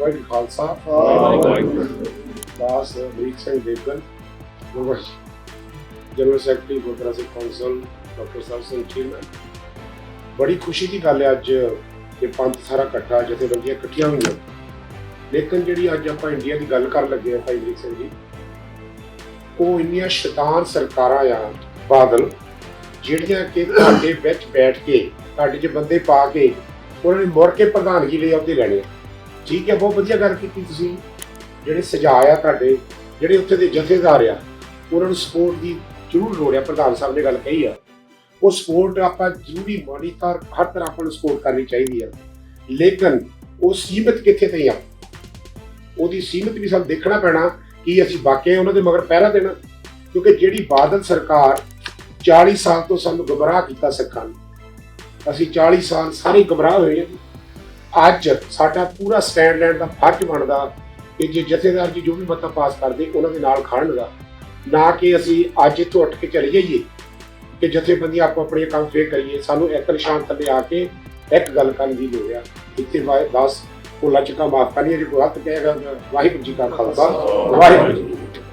ਵਾਹਿਗੁਰੂ ਖਾਲਸਾ। ਵਾਹਿਗੁਰੂ। ਦਾਸ Amrik Singh Devgan Gurbaksh general secretary Gurdwara Sikh council, doctor Sahib Singh Cheema ਬੜੀ ਖੁਸ਼ੀ ਦੀ ਗੱਲ ਹੈ ਅੱਜ ਕਿ ਪੰਥ ਸਾਰਾ ਇਕੱਠਾ, ਜਥੇਬੰਦੀਆਂ ਇਕੱਠੀਆਂ ਹੋਈਆਂ। ਲੇਕਿਨ ਜਿਹੜੀ ਅੱਜ ਆਪਾਂ ਇੰਡੀਆ ਦੀ ਗੱਲ ਕਰਨ ਲੱਗੇ ਆ ਭਾਈ ਅਮਰੀਕ ਸਿੰਘ ਜੀ, ਉਹ ਇੰਨੀਆਂ ਸ਼ੈਤਾਨ ਸਰਕਾਰਾਂ ਆ, ਬਾਦਲ, ਜਿਹੜੀਆਂ ਕਿ ਤੁਹਾਡੇ ਵਿੱਚ ਬੈਠ ਕੇ, ਤੁਹਾਡੇ 'ਚ ਬੰਦੇ ਪਾ ਕੇ, ਉਹਨਾਂ ਨੇ ਮੁੜ ਕੇ ਪ੍ਰਧਾਨਗੀ ਲਈ ਆਪਦੇ ਲੈਣੇ ਆ। ਠੀਕ ਹੈ, ਬਹੁਤ ਵਧੀਆ ਗੱਲ ਕੀਤੀ ਤੁਸੀਂ। ਜਿਹੜੇ ਸੁਝਾਅ ਆ ਤੁਹਾਡੇ, ਜਿਹੜੇ ਉੱਥੇ ਦੇ ਜਥੇਦਾਰ ਆ, ਉਹਨਾਂ ਨੂੰ ਸਪੋਰਟ ਦੀ ਜ਼ਰੂਰ ਲੋੜ ਆ, ਪ੍ਰਧਾਨ ਸਾਹਿਬ ਨੇ ਗੱਲ ਕਹੀ ਆ। ਉਹ ਸਪੋਰਟ ਆਪਾਂ ਜ਼ਰੂਰੀ ਮੋਨੀਟਰ ਹਰ ਤਰ੍ਹਾਂ ਆਪਾਂ ਨੂੰ ਸਪੋਰਟ ਕਰਨੀ ਚਾਹੀਦੀ ਆ। ਲੇਕਿਨ ਉਹ ਸੀਮਤ ਕਿੱਥੇ 'ਤੇ ਆ? ਉਹਦੀ ਸੀਮਤ ਵੀ ਸਾਨੂੰ ਦੇਖਣਾ ਪੈਣਾ ਕਿ ਅਸੀਂ ਵਾਕਿਆ ਉਹਨਾਂ ਦੇ ਮਗਰ ਪਹਿਰਾ ਦੇਣਾ। ਕਿਉਂਕਿ ਜਿਹੜੀ ਬਾਦਲ ਸਰਕਾਰ 40 ਸਾਲ ਤੋਂ ਸਾਨੂੰ ਗੁੰਮਰਾਹ ਕੀਤਾ ਸਿੱਖਾਂ ਨੂੰ, ਅਸੀਂ 40 ਸਾਲ ਸਾਰੇ ਗੁੰਮਰਾਹ ਹੋਏ ਹਾਂ ਅੱਜ ਸਾਡਾ ਪੂਰਾ ਸਟੈਂਡ ਲੈਣ ਦਾ ਫਰਜ਼ ਬਣਦਾ ਕਿ ਜੇ ਜਥੇਦਾਰ ਜੀ ਜੋ ਵੀ ਮਤਾ ਪਾਸ ਕਰਦੇ, ਉਹਨਾਂ ਦੇ ਨਾਲ ਖੜਨ ਦਾ। ਨਾ ਕਿ ਅਸੀਂ ਅੱਜ ਇੱਥੋਂ ਉੱਠ ਕੇ ਚਲੇ ਜਾਈਏ ਕਿ ਜਥੇਬੰਦੀਆਂ ਆਪੋ ਆਪਣੇ ਕੰਮ ਫੇਰ ਕਰੀਏ। ਸਾਨੂੰ ਇੱਕ ਨਿਸ਼ਾਨ ਥੱਲੇ ਆ ਕੇ ਇੱਕ ਗੱਲ ਕਰਨ ਦੀ ਲੋੜ ਆ। ਇੱਥੇ ਵਾਹਿ ਬਸ, ਉਹ ਲੱਚਕਾ ਮਾਫ ਕਰਨੀ ਜੇ ਕੋਈ ਹੱਥ ਕਹੇਗਾ ਵਾਹਿਗੁਰੂ ਜੀ ਕਾ ਖਾਲਸਾ। ਵਾਹਿਗੁਰੂ ਜੀ